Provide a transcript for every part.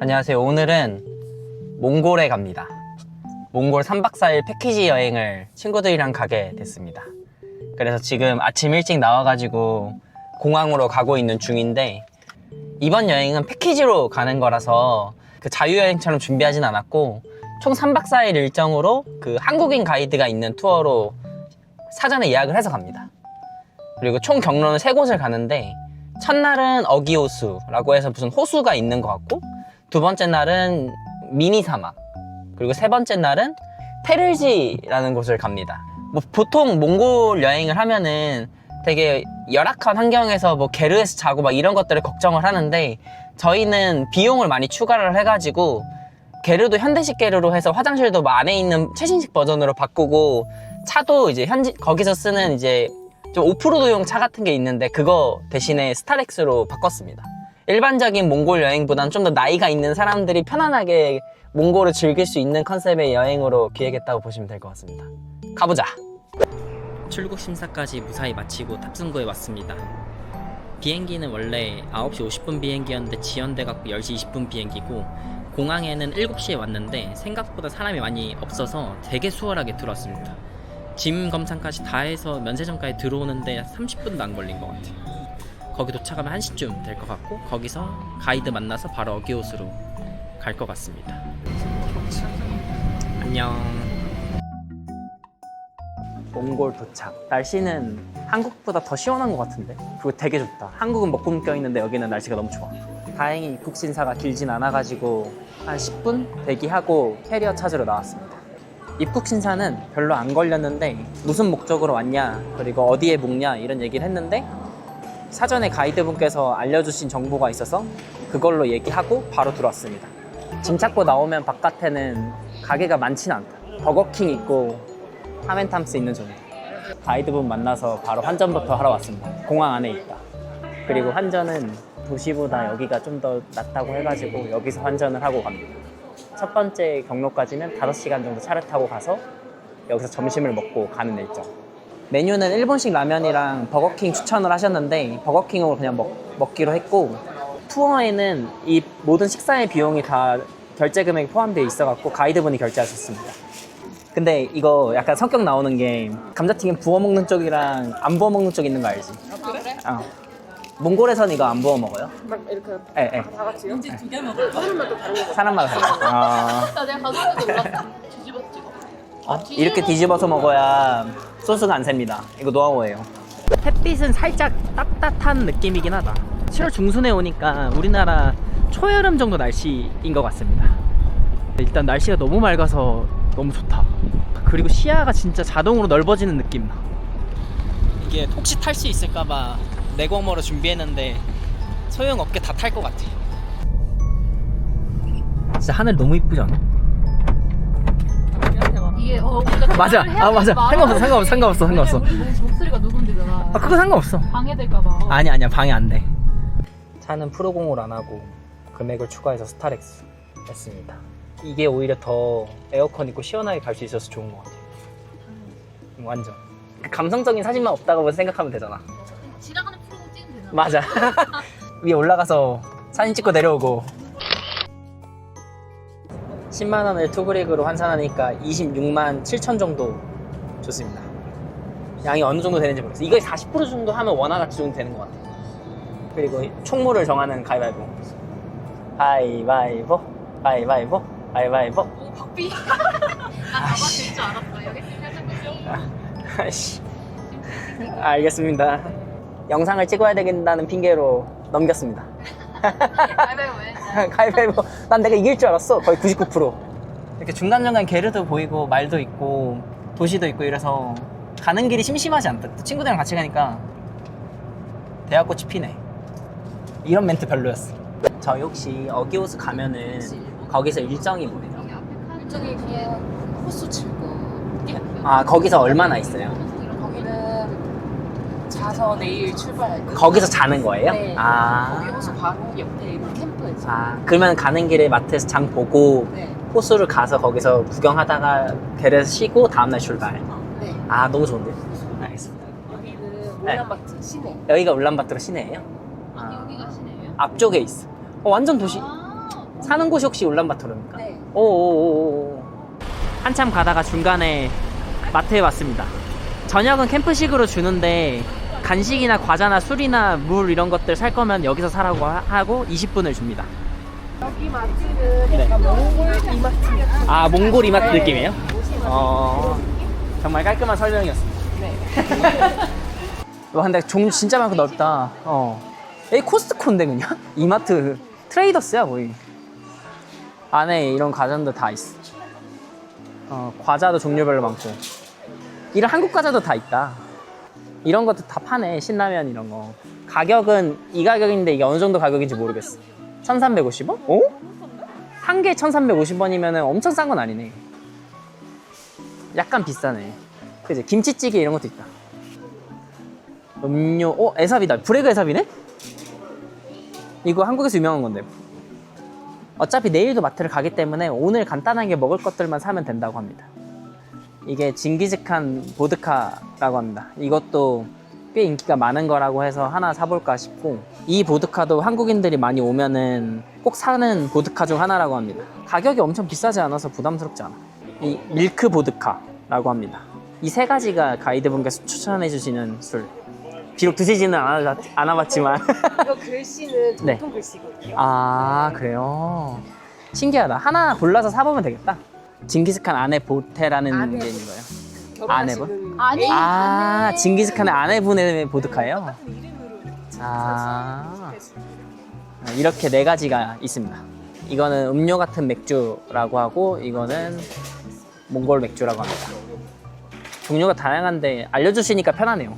안녕하세요. 오늘은 몽골에 갑니다. 몽골 3박 4일 패키지 여행을 친구들이랑 가게 됐습니다. 그래서 지금 아침 일찍 나와가지고 공항으로 가고 있는 중인데 이번 여행은 패키지로 가는 거라서 그 자유여행처럼 준비하진 않았고 총 3박 4일 일정으로 그 한국인 가이드가 있는 투어로 사전에 예약을 해서 갑니다. 그리고 총 경로는 세 곳을 가는데 첫날은 어기호수라고 해서 무슨 호수가 있는 것 같고 두 번째 날은 미니 사막 그리고 세 번째 날은 페르지라는 곳을 갑니다. 뭐 보통 몽골 여행을 하면은 되게 열악한 환경에서 뭐 게르에서 자고 막 이런 것들을 걱정을 하는데 저희는 비용을 많이 추가를 해가지고 게르도 현대식 게르로 해서 화장실도 뭐 안에 있는 최신식 버전으로 바꾸고 차도 이제 현지 거기서 쓰는 이제 좀 오프로드용 차 같은 게 있는데 그거 대신에 스타렉스로 바꿨습니다. 일반적인 몽골 여행보다는 좀 더 나이가 있는 사람들이 편안하게 몽골을 즐길 수 있는 컨셉의 여행으로 기획했다고 보시면 될 것 같습니다. 가보자. 출국 심사까지 무사히 마치고 탑승구에 왔습니다. 비행기는 원래 9시 50분 비행기였는데 지연돼 갖고 10시 20분 비행기고 공항에는 7시에 왔는데 생각보다 사람이 많이 없어서 되게 수월하게 들어왔습니다. 짐 검사까지 다 해서 면세점까지 들어오는데 30분도 안 걸린 것 같아요. 거기 도착하면 1시쯤 될 것 같고 거기서 가이드 만나서 바로 어기옷으로 갈 것 같습니다. 안녕. 몽골 도착. 날씨는 한국보다 더 시원한 것 같은데. 그리고 되게 좋다. 한국은 먹구름 껴 있는데 여기는 날씨가 너무 좋아. 다행히 입국 심사가 길진 않아가지고 한 10분 대기하고 캐리어 찾으러 나왔습니다. 입국 심사는 별로 안 걸렸는데 무슨 목적으로 왔냐 그리고 어디에 묵냐 이런 얘기를 했는데 사전에 가이드분께서 알려주신 정보가 있어서 그걸로 얘기하고 바로 들어왔습니다. 짐 찾고 나오면 바깥에는 가게가 많지는 않다. 버거킹 있고 하멘탐스 있는 정도. 가이드분 만나서 바로 환전부터 하러 왔습니다. 공항 안에 있다. 그리고 환전은 도시보다 여기가 좀 더 낫다고 해가지고 여기서 환전을 하고 갑니다. 첫 번째 경로까지는 5시간 정도 차를 타고 가서 여기서 점심을 먹고 가는 일정. 메뉴는 일본식 라면이랑 버거킹 추천을 하셨는데 버거킹으로 그냥 먹, 먹기로 했고 투어에는 이 모든 식사의 비용이 다 결제 금액이 포함되어 있어갖고 가이드분이 결제하셨습니다. 근데 이거 약간 성격 나오는 게 감자튀김 부어 먹는 쪽이랑 안 부어 먹는 쪽 있는 거 알지? 아 그래? 어. 몽골에선 이거 안 부어 먹어요? 막 이렇게 예, 예. 다 같이요? 이제 두 개 먹을 거야. 사람마다 다른 거. 사람마다 달라. 아. 나 내가. 뒤집어 찍어. 어? 이렇게 뒤집어서 먹어야 소스가 안 셉니다. 이거 노하우예요. 햇빛은 살짝 따뜻한 느낌이긴 하다. 7월 중순에 오니까 우리나라 초여름 정도 날씨인 것 같습니다. 일단 날씨가 너무 맑아서 너무 좋다. 그리고 시야가 진짜 자동으로 넓어지는 느낌 나. 이게 혹시 탈 수 있을까봐 내광머로 준비했는데 소용없게 다 탈 것 같아. 진짜 하늘 너무 이쁘지 않아? 이게 어 우리가 맞아. 해야 아 맞아. 되는데 상관없어. 상관없어. 상관없어. 왜냐면 상관없어. 우리 목- 목소리가 녹음되잖아. 아 그거 상관없어. 방해될까봐. 아니 아니야 방해 안 돼. 차는 프로공을 안 하고 금액을 추가해서 스타렉스 했습니다. 이게 오히려 더 에어컨 있고 시원하게 갈 수 있어서 좋은 것 같아요. 음, 완전. 그 감성적인 사진만 없다고 생각하면 되잖아. 지나가는 프로그램 찍으면 되잖아. 맞아. 위에 올라가서 사진 찍고 내려오고. 10만 원을 투브릭으로 환산하니까 26만 7천 정도 좋습니다. 양이 어느 정도 되는지 모르겠어요. 이거 40% 정도 하면 원화 가치 정도 되는 것 같아요. 그리고 총무를 정하는 가위바위보. 가위바위보, 가위바위보, 가위바위보. 오 박비. 나 가봐 될줄 알았어. 여기 살짝 아이씨. 알겠습니다. 영상을 찍어야 되겠다는 핑계로 넘겼습니다. 가위바위보 왜? 가위바위보. 난 내가 이길 줄 알았어. 거의 99%. 이렇게 중간중간 게르도 보이고 말도 있고 도시도 있고 이래서 가는 길이 심심하지 않다. 또 친구들이랑 같이 가니까 대학꽃이 피네. 이런 멘트 별로였어. 저희 혹시 어기호스 가면은 거기서 일정이 뭐예요? 일정이 그냥 호수 칠고 아 거기서 얼마나 있어요? 자서 내일 출발할 거예요. 거기서 자는 거예요? 네. 아. 거기 호수 바로 옆에 있는 캠프에서. 아 그러면 가는 길에 마트에서 장 보고 네. 호수를 가서 거기서 구경하다가 게르에서 쉬고 다음날 출발. 네. 아 너무 좋은데? 알겠습니다. 여기는 네. 울란바토 시내. 여기가 울란바토르 시내예요? 아, 여기가 시내예요? 앞쪽에 있어. 어, 완전 도시. 아. 사는 곳이 혹시 울란바토르입니까? 네. 오오오오. 한참 가다가 중간에 마트에 왔습니다. 저녁은 캠프식으로 주는데 간식이나 과자나 술이나 물 이런 것들 살 거면 여기서 사라고 하- 하고 20분을 줍니다. 여기 마트는 네. 약간 몽골 이마트 아 몽골 이마트 느낌이에요? 어 정말 깔끔한 설명이었습니다. 네. 와 근데 종 진짜 많고 넓다. 어. 여기 코스트코인데 그냥 이마트 트레이더스야 거의. 안에 이런 과자도 다 있어. 어 과자도 종류별로 많고. 이런 한국 과자도 다 있다. 이런 것도 다 파네 신라면 이런 거. 가격은 이 가격인데 이게 어느 정도 가격인지 모르겠어. 1,350원? 어? 한 개에 1,350원이면 엄청 싼 건 아니네. 약간 비싸네. 그지? 김치찌개 이런 것도 있다. 음료, 어, 에삽이다. 브레그 에삽이네? 이거 한국에서 유명한 건데. 어차피 내일도 마트를 가기 때문에 오늘 간단하게 먹을 것들만 사면 된다고 합니다. 이게 징기즈칸 보드카라고 합니다. 이것도 꽤 인기가 많은 거라고 해서 하나 사볼까 싶고 이 보드카도 한국인들이 많이 오면은 꼭 사는 보드카 중 하나라고 합니다. 가격이 엄청 비싸지 않아서 부담스럽지 않아. 이 밀크 보드카라고 합니다. 이 세 가지가 가이드분께서 추천해 주시는 술. 비록 드시지는 않아, 않아봤지만 이거 글씨는 네. 보통 글씨거든요. 아 그래요? 신기하다. 하나 골라서 사보면 되겠다. 징기스칸 아내 보테라는 아내 게 있는 거예요. 결혼하시는 아내. 아 아내. 징기스칸의 아내분의 보드카예요? 아 이렇게 네 가지가 있습니다. 이거는 음료 같은 맥주라고 하고 이거는 몽골 맥주라고 합니다. 종류가 다양한데 알려주시니까 편하네요.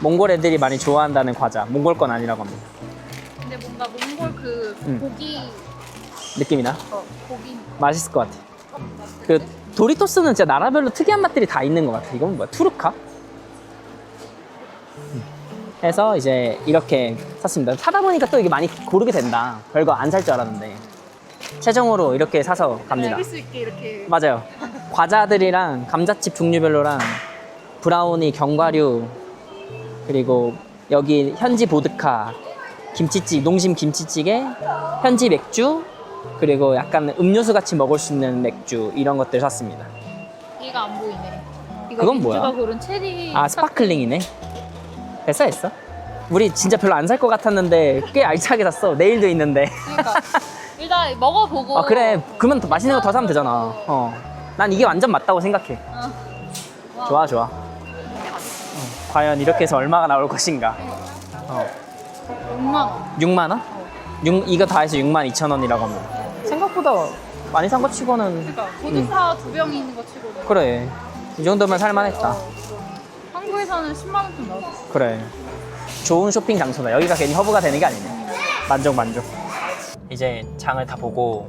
몽골 애들이 많이 좋아한다는 과자, 몽골 건 아니라고 합니다. 근데 뭔가 몽골 그 음. 고기 느낌이나 어 고기 맛있을 것 같아. 그 도리토스는 진짜 나라별로 특이한 맛들이 다 있는 것 같아. 이건 뭐야? 투르카? 음. 해서 이제 이렇게 샀습니다. 사다 보니까 또 이게 많이 고르게 된다. 별거 안 살 줄 알았는데 최종으로 이렇게 사서 갑니다. 수 있게 이렇게 맞아요. 과자들이랑 감자칩 종류별로랑 브라우니, 견과류 그리고 여기 현지 보드카, 김치찌, 농심 김치찌개, 현지 맥주 그리고 약간 음료수 같이 먹을 수 있는 맥주 이런 것들 샀습니다. 얘가 안 보이네. 이거 그건 뭐야? 민주가 고른 체리. 아 스파클링이네. 됐어 됐어. 우리 진짜 별로 안 살 것 같았는데 꽤 알차게 샀어. 내일도 있는데. 그러니까 일단 먹어보고. 아 그래. 그러면 더 맛있는 거 더 사면 되잖아. 어. 난 이게 완전 맞다고 생각해. 어. 좋아 좋아. 어, 과연 이렇게 해서 얼마가 나올 것인가? 어. 6만 원. 6만 원? 6, 이거 다 해서 6만 2천 원이라고 합니다. 생각보다 많이 산 거 치고는 그러니까 보드카 두 병이 있는 거 치고. 그래. 이 정도면 살만했다. 한국에서는 10만 원쯤 나왔어. 그래. 좋은 쇼핑 장소다. 여기가 괜히 허브가 되는 게 아니네. 만족 만족. 이제 장을 다 보고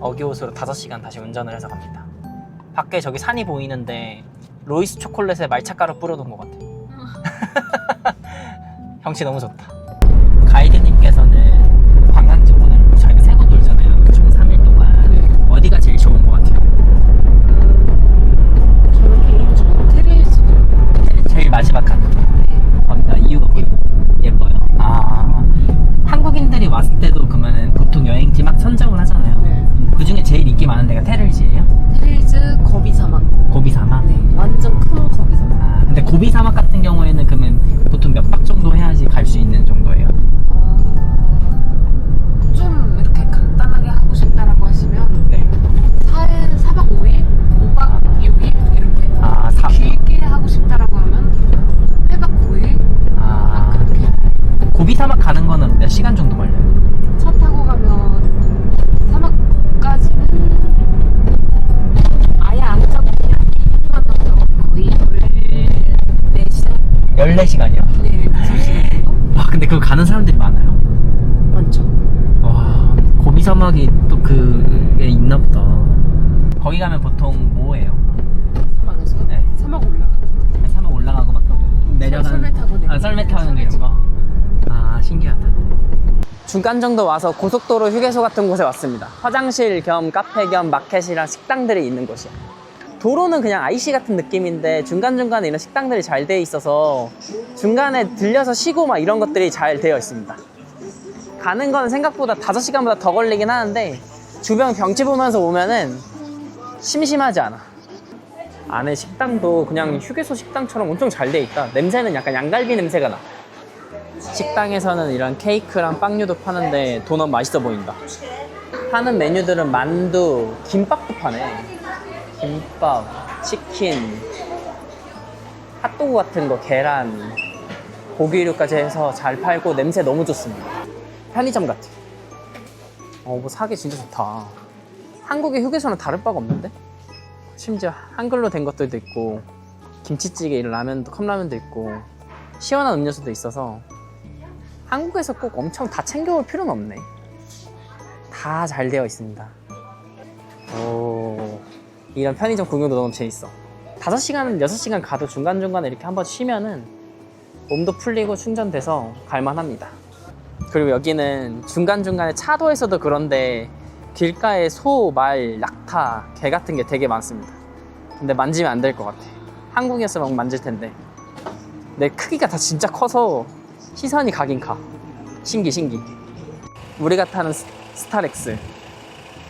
어기옷으로 5시간 다시 운전을 해서 갑니다. 밖에 저기 산이 보이는데 로이스 초콜릿에 말차가루 뿌려놓은 것 같아. 경치 너무 좋다. 가는 사람들이 많아요? 많죠. 와 고비 사막이 또 그게 있나 보다. 거기 가면 보통 뭐예요? 사막에서 네. 사막 올라가. 사막 올라가고 막 내려가는 썰매 타고 내려가는 아, 썰매 타는 거 이런 거. 아 신기하다. 중간 정도 와서 고속도로 휴게소 같은 곳에 왔습니다. 화장실 겸 카페 겸 마켓이랑 식당들이 있는 곳이야. 도로는 그냥 IC 같은 느낌인데 중간중간에 이런 식당들이 잘 돼 있어서 중간에 들려서 쉬고 막 이런 것들이 잘 되어 있습니다. 가는 건 생각보다 5시간보다 더 걸리긴 하는데 주변 경치 보면서 오면은 심심하지 않아. 안에 식당도 그냥 휴게소 식당처럼 엄청 잘 돼 있다. 냄새는 약간 양갈비 냄새가 나. 식당에서는 이런 케이크랑 빵류도 파는데 도넛 맛있어 보인다. 파는 메뉴들은 만두, 김밥도 파네. 김밥, 치킨, 핫도그 같은 거, 계란, 고기류까지 해서 잘 팔고 냄새 너무 좋습니다. 편의점 같아. 어, 뭐 사기 진짜 좋다. 한국의 휴게소는 다를 바가 없는데? 심지어 한글로 된 것들도 있고, 김치찌개, 라면도, 컵라면도 있고, 시원한 음료수도 있어서, 한국에서 꼭 엄청 다 챙겨올 필요는 없네. 다 잘 되어 있습니다. 오, 이런 편의점 구경도 너무 재밌어. 5시간, 6시간 가도 중간중간에 이렇게 한번 쉬면은 몸도 풀리고 충전돼서 갈만합니다. 그리고 여기는 중간중간에 차도에서도 그런데 길가에 소, 말, 낙타, 개 같은 게 되게 많습니다. 근데 만지면 안 될 것 같아. 한국이었으면 만질 텐데. 내 크기가 다 진짜 커서 시선이 가긴 가. 신기, 신기. 우리가 타는 스- 스타렉스.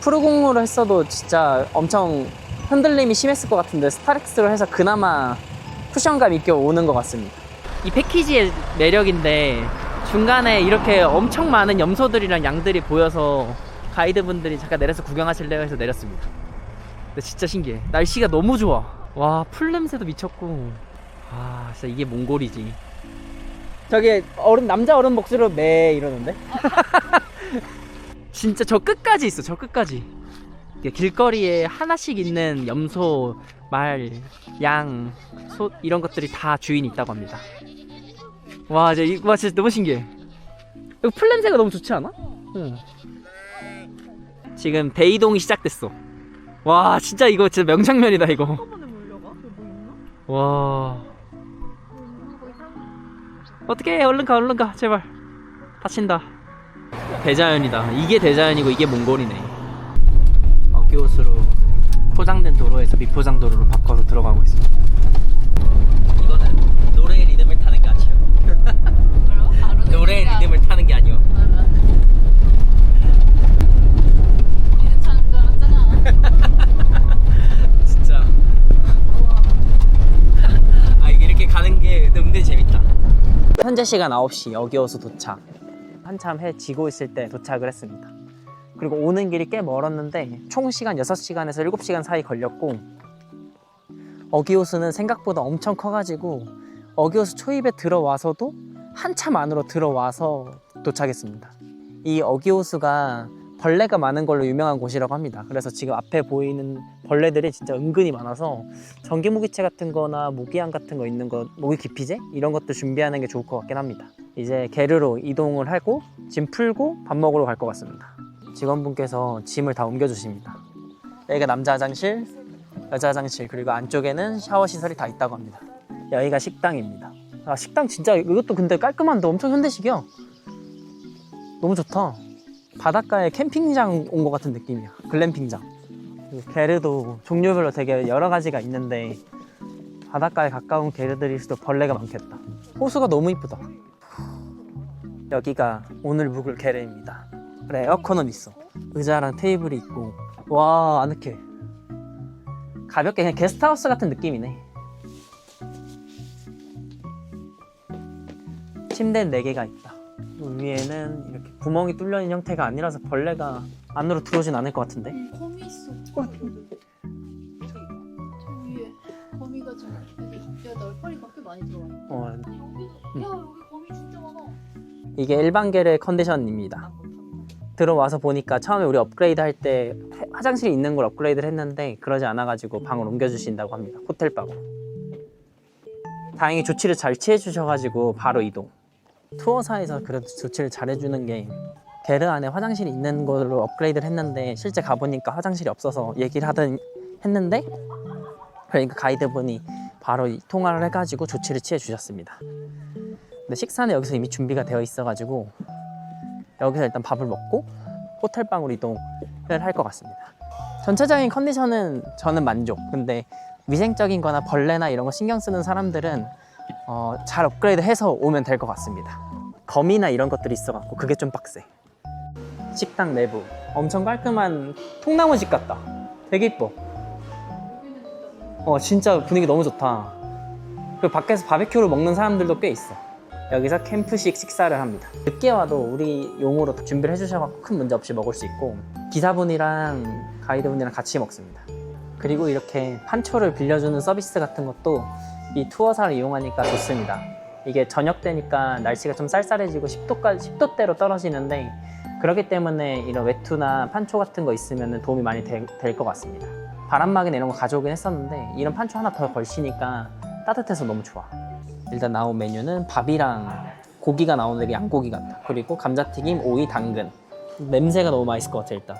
프로공으로 했어도 진짜 엄청 흔들림이 심했을 것 같은데 스타렉스로 해서 그나마 쿠션감 있게 오는 것 같습니다. 이 패키지의 매력인데 중간에 이렇게 엄청 많은 염소들이랑 양들이 보여서 가이드분들이 잠깐 내려서 구경하실래요 해서 내렸습니다. 근데 진짜 신기해. 날씨가 너무 좋아. 와, 풀 냄새도 미쳤고. 아, 진짜 이게 몽골이지. 저기 어른 남자 어른 목소리로 매 이러는데? 진짜 저 끝까지 있어. 저 끝까지. 길거리에 하나씩 있는 염소, 말, 양, 소 이런 것들이 다 주인이 있다고 합니다. 와, 진짜, 이- 와, 진짜 너무 신기해. 이거 풀 냄새가 너무 좋지 않아? 응. 지금 대이동이 시작됐어. 와, 진짜 이거 진짜 명장면이다 이거. 와, 어떻게 얼른 가, 얼른 가, 제발. 다친다. 대자연이다. 이게 대자연이고 이게 몽골이네. 포장된 도로에서 미포장 도로로 바꿔서 들어가고 있습니다. 이거는 노래의 리듬을 타는 게 아니에요. 노래의 리듬을 타는 게 아니요. 진짜. 아 이게 이렇게 가는 게 은근히 재밌다. 현재 시간 9시 여기호수 도착. 한참 해 지고 있을 때 도착을 했습니다. 그리고 오는 길이 꽤 멀었는데 총 시간 6시간에서 7시간 사이 걸렸고 어기호수는 생각보다 엄청 커가지고 어기호수 초입에 들어와서도 한참 안으로 들어와서 도착했습니다. 이 어기호수가 벌레가 많은 걸로 유명한 곳이라고 합니다. 그래서 지금 앞에 보이는 벌레들이 진짜 은근히 많아서 전기 무기체 같은 거나 모기향 같은 거 있는 거, 모기 기피제? 이런 것도 준비하는 게 좋을 것 같긴 합니다. 이제 게르로 이동을 하고 짐 풀고 밥 먹으러 갈 것 같습니다. 직원분께서 짐을 다 옮겨주십니다. 여기가 남자 화장실, 여자 화장실, 그리고 안쪽에는 샤워 시설이 다 있다고 합니다. 여기가 식당입니다. 아, 식당 진짜 이것도 근데 깔끔한데 엄청 현대식이야. 너무 좋다. 바닷가에 캠핑장 온 것 같은 느낌이야. 글램핑장. 게르도 종류별로 되게 여러 가지가 있는데 바닷가에 가까운 게르들일수록 벌레가 많겠다. 호수가 너무 이쁘다. 여기가 오늘 묵을 게르입니다. 그래 에어컨은 있어. 의자랑 테이블이 있고 와 아늑해. 가볍게 그냥 게스트하우스 같은 느낌이네. 침대 4개가 있다. 위에는 이렇게 구멍이 뚫려 있는 형태가 아니라서 벌레가 안으로 들어오진 않을 것 같은데. 거미 있어. 저기 저 위에 거미가 좀 여기 야 널파리가 꽤 많이 들어와. 어, 여기 야 여기 거미 진짜 많아. 이게 일반 게르 컨디션입니다. 들어와서 보니까 처음에 우리 업그레이드 할 때 화장실이 있는 걸 업그레이드를 했는데 그러지 않아가지고 방을 옮겨주신다고 합니다. 호텔 방으로. 다행히 조치를 잘 취해주셔가지고 바로 이동. 투어사에서 그래도 조치를 잘 해주는 게 게르 안에 화장실이 있는 걸로 업그레이드를 했는데 실제 가보니까 화장실이 없어서 얘기를 하던 했는데 그러니까 가이드분이 바로 이 통화를 해가지고 조치를 취해주셨습니다. 근데 식사는 여기서 이미 준비가 되어 있어가지고 여기서 일단 밥을 먹고 호텔 방으로 이동을 할 것 같습니다. 전체적인 컨디션은 저는 만족. 근데 위생적인 거나 벌레나 이런 거 신경 쓰는 사람들은 어, 잘 업그레이드 해서 오면 될 것 같습니다. 거미나 이런 것들이 있어갖고 그게 좀 빡세. 식당 내부 엄청 깔끔한 통나무 집 같다. 되게 이뻐. 어, 진짜 분위기 너무 좋다. 그리고 밖에서 바베큐를 먹는 사람들도 꽤 있어. 여기서 캠프식 식사를 합니다. 늦게 와도 우리 용으로 준비를 해주셔서 큰 문제 없이 먹을 수 있고 기사분이랑 가이드분이랑 같이 먹습니다. 그리고 이렇게 판초를 빌려주는 서비스 같은 것도 이 투어사를 이용하니까 좋습니다. 이게 저녁 되니까 날씨가 좀 쌀쌀해지고 10도까지 10도대로 떨어지는데 그렇기 때문에 이런 외투나 판초 같은 거 있으면 도움이 많이 될 것 같습니다. 바람막이나 이런 거 가져오긴 했었는데 이런 판초 하나 더 걸치니까 따뜻해서 너무 좋아. 일단 나온 메뉴는 밥이랑 고기가 나오는데 양고기 같다. 그리고 감자튀김, 오이, 당근. 냄새가 너무 맛있을 것 같아 일단.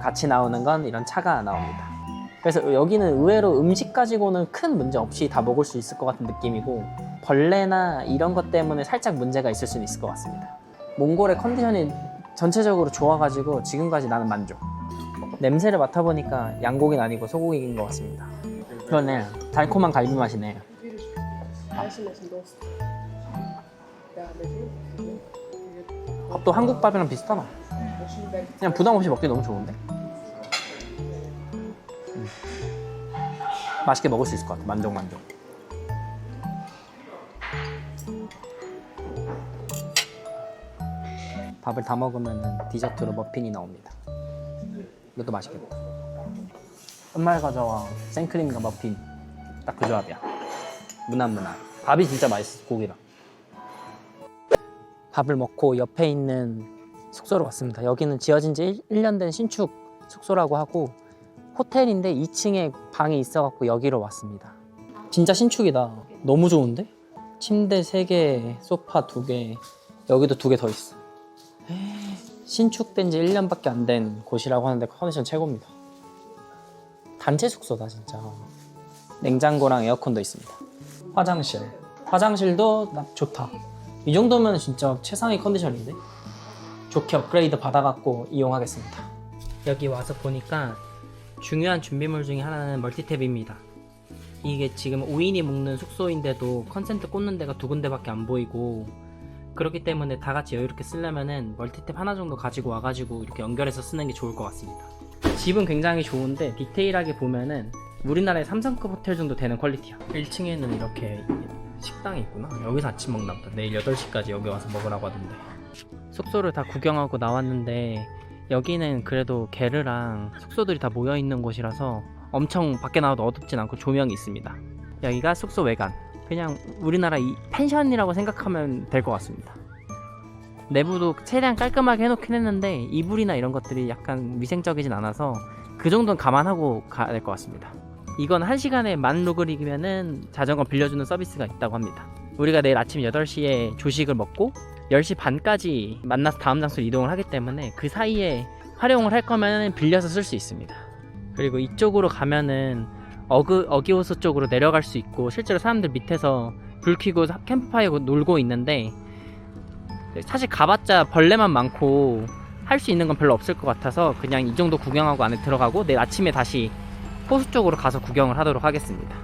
같이 나오는 건 이런 차가 나옵니다. 그래서 여기는 의외로 음식 가지고는 큰 문제 없이 다 먹을 수 있을 것 같은 느낌이고 벌레나 이런 것 때문에 살짝 문제가 있을 수는 있을 것 같습니다. 몽골의 컨디션이 전체적으로 좋아가지고 지금까지 나는 만족. 냄새를 맡아보니까 양고기는 아니고 소고기인 것 같습니다. 그러네. 달콤한 갈비 맛이네. 밥도 한국 밥이랑 비슷하다. 그냥 부담 없이 먹기 너무 좋은데. 음. 맛있게 먹을 수 있을 것 같아. 만족 만족. 밥을 다 먹으면 디저트로 머핀이 나옵니다. 이것도 맛있겠다. 끝말 과자와 생크림과 머핀 딱 그 조합이야. 무난무난. 밥이 진짜 맛있어 고기랑. 밥을 먹고 옆에 있는 숙소로 왔습니다. 여기는 지어진 지 1, 년 된 신축 숙소라고 하고 호텔인데 2층에 방이 있어갖고 여기로 왔습니다. 진짜 신축이다. 너무 좋은데? 침대 3개, 소파 2개, 여기도 2개 더 있어. 신축된 지 1년밖에 안 된 곳이라고 하는데 컨디션 최고입니다. 단체 숙소다 진짜. 냉장고랑 에어컨도 있습니다. 화장실. 화장실도 나- 좋다. 이 정도면 진짜 최상의 컨디션인데? 좋게 업그레이드 받아갖고 이용하겠습니다. 여기 와서 보니까 중요한 준비물 중에 하나는 멀티탭입니다. 이게 지금 5인이 묵는 숙소인데도 컨센트 꽂는 데가 두 군데밖에 안 보이고 그렇기 때문에 다 같이 여유롭게 쓰려면은 멀티탭 하나 정도 가지고 와가지고 이렇게 연결해서 쓰는 게 좋을 것 같습니다. 집은 굉장히 좋은데 디테일하게 보면은 우리나라의 삼성급 호텔 정도 되는 퀄리티야. 1층에는 이렇게 식당이 있구나. 여기서 아침 먹나 보다. 내일 8시까지 여기 와서 먹으라고 하던데. 숙소를 다 구경하고 나왔는데 여기는 그래도 게르랑 숙소들이 다 모여 있는 곳이라서 엄청 밖에 나와도 어둡진 않고 조명이 있습니다. 여기가 숙소 외관. 그냥 우리나라 이 펜션이라고 생각하면 될 것 같습니다. 내부도 최대한 깔끔하게 해놓긴 했는데 이불이나 이런 것들이 약간 위생적이진 않아서 그 정도는 감안하고 가야 될 것 같습니다. 이건 1시간에 만 루글이면은 자전거 빌려주는 서비스가 있다고 합니다. 우리가 내일 아침 8시에 조식을 먹고 10시 반까지 만나서 다음 장소로 이동을 하기 때문에 그 사이에 활용을 할 거면 빌려서 쓸 수 있습니다. 그리고 이쪽으로 가면은 어그, 어기호수 쪽으로 내려갈 수 있고 실제로 사람들 밑에서 불 켜고 사- 캠프파이어 놀고 있는데 사실 가봤자 벌레만 많고 할 수 있는 건 별로 없을 것 같아서 그냥 이 정도 구경하고 안에 들어가고 내일 아침에 다시 호수 쪽으로 가서 구경을 하도록 하겠습니다.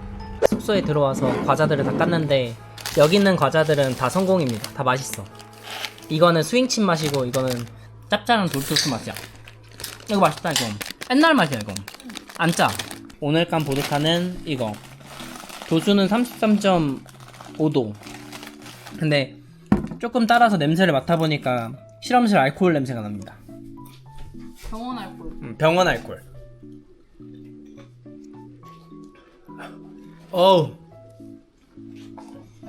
숙소에 들어와서 과자들을 다 깠는데 여기 있는 과자들은 다 성공입니다. 다 맛있어. 이거는 스윙칩 맛이고 이거는 짭짤한 돌소스 맛이야. 이거 맛있다 이거. 옛날 맛이야 이거. 안 짜. 오늘 깐 보드카는 이거. 도수는 33.5도. 근데 조금 따라서 냄새를 맡아보니까 실험실 알코올 냄새가 납니다. 병원 알콜. 음, 병원 알콜. 어우,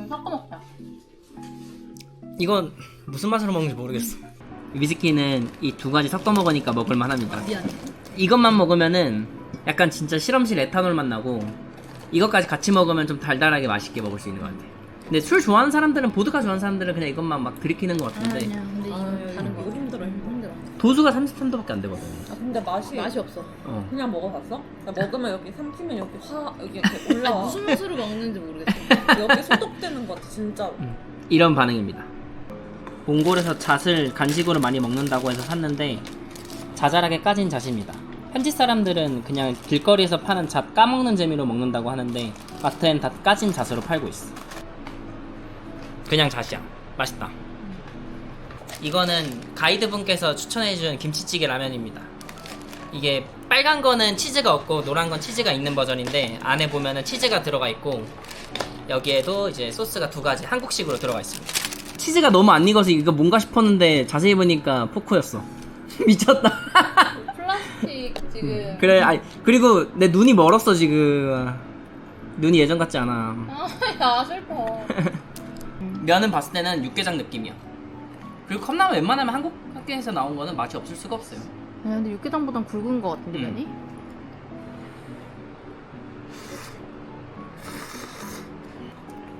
섞어 먹자. 이건 무슨 맛으로 먹는지 모르겠어. 위스키는 이 두 가지 섞어 먹으니까 먹을만 합니다. 미안. 이것만 먹으면은 약간 진짜 실험실 에탄올 맛 나고 이것까지 같이 먹으면 좀 달달하게 맛있게 먹을 수 있는 것 같아. 근데 술 좋아하는 사람들은 보드카 좋아하는 사람들은 그냥 이것만 막 들이키는 것 같은데 아니야 근데 이거 힘들어. 도수가 33도밖에 안 되거든. 아 근데 맛이 맛이 없어 어. 그냥 먹어봤어? 먹으면 여기 삼키면 여기 화 여기 이렇게 올라와 아니, 무슨 맛으로 먹는지 모르겠어 여기 소독되는 것 같아 진짜로 이런 반응입니다. 몽골에서 잣을 간식으로 많이 먹는다고 해서 샀는데 자잘하게 까진 잣입니다. 현지 사람들은 그냥 길거리에서 파는 잣 까먹는 재미로 먹는다고 하는데 마트엔 다 까진 잣으로 팔고 있어. 그냥 잣이야. 맛있다. 이거는 가이드분께서 추천해준 김치찌개 라면입니다. 이게 빨간 거는 치즈가 없고 노란 건 치즈가 있는 버전인데 안에 보면은 치즈가 들어가 있고 여기에도 이제 소스가 두 가지 한국식으로 들어가 있습니다. 치즈가 너무 안 익어서 이거 뭔가 싶었는데 자세히 보니까 포크였어. 미쳤다. 플라스틱 지금. 그래, 아니 그리고 내 눈이 멀었어 지금. 눈이 예전 같지 않아. 아, 슬퍼. 면은 봤을 때는 육개장 느낌이야. 그리고 컵라면 웬만하면 한국 학교에서 나온 거는 맛이 없을 수가 없어요. 야, 근데 육개장보단 굵은 것 같은데, 음. 면이?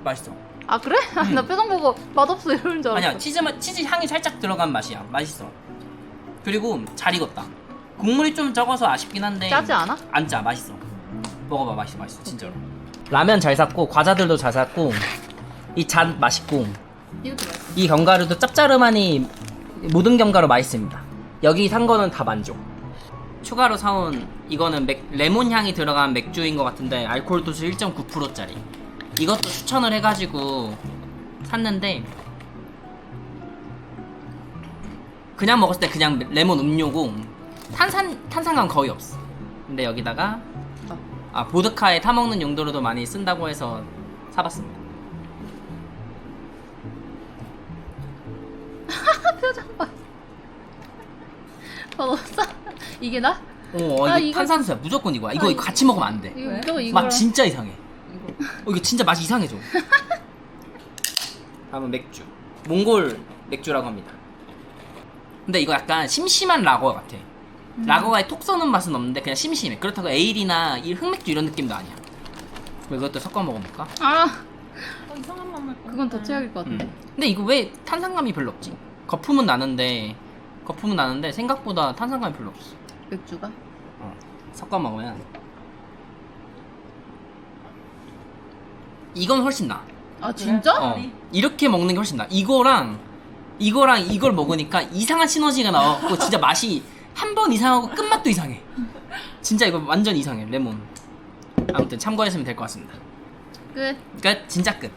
맛있어. 아, 그래? 나 표정 보고 맛없어 이러는 줄 알았어. 아니야 치즈 맛 치즈 향이 살짝 들어간 맛이야. 맛있어. 그리고 잘 익었다. 국물이 좀 적어서 아쉽긴 한데 짜지 않아? 안 짜. 맛있어. 먹어봐 맛있어 맛있어 진짜로. 라면 잘 샀고 과자들도 잘 샀고 이 잔 맛있고 이것도 맛있어. 이 견과류도 짭짜름하니 모든 견과류 맛있습니다. 여기 산 거는 다 만족. 추가로 사온 이거는 맥- 레몬 향이 들어간 맥주인 것 같은데 알코올 도수 1.9%짜리. 이것도 추천을 해가지고 샀는데 그냥 먹었을 때 그냥 레몬 음료고 탄산 탄산감 거의 없어. 근데 여기다가 아 보드카에 타 먹는 용도로도 많이 쓴다고 해서 사봤습니다. 맛없어? 이게 나? 어, 이거 아, 이거- 탄산수야. 무조건 이거야. 이거 아, 이거 같이 먹으면 안 돼. 이거 왜? 무조건 이거. 맛 진짜 이상해. 어, 이거 진짜 맛이 이상해져. 다음은 맥주. 몽골 맥주라고 합니다. 근데 이거 약간 심심한 라거 같아. 라거가 톡 쏘는 맛은 없는데 그냥 심심해. 그렇다고 에일이나 이 흑맥주 이런 느낌도 아니야. 그럼 이것도 섞어 먹어볼까? 아, 어, 이상한 맛 날 것 그건 더 같아. 최악일 것 같은데. 음. 근데 이거 왜 탄산감이 별로 없지? 거품은 나는데 거품은 나는데 생각보다 탄산감이 별로 없어. 맥주가? 어, 섞어 먹으면 이건 훨씬 나. 아, 진짜? 어, 이렇게 먹는 게 훨씬 나. 이거랑 이거랑 이걸 먹으니까 이상한 시너지가 나왔고 진짜 맛이 한 번 이상하고 끝맛도 이상해. 진짜 이거 완전 이상해 레몬. 아무튼 참고하시면 될 것 같습니다. 끝. 끝 진짜 끝.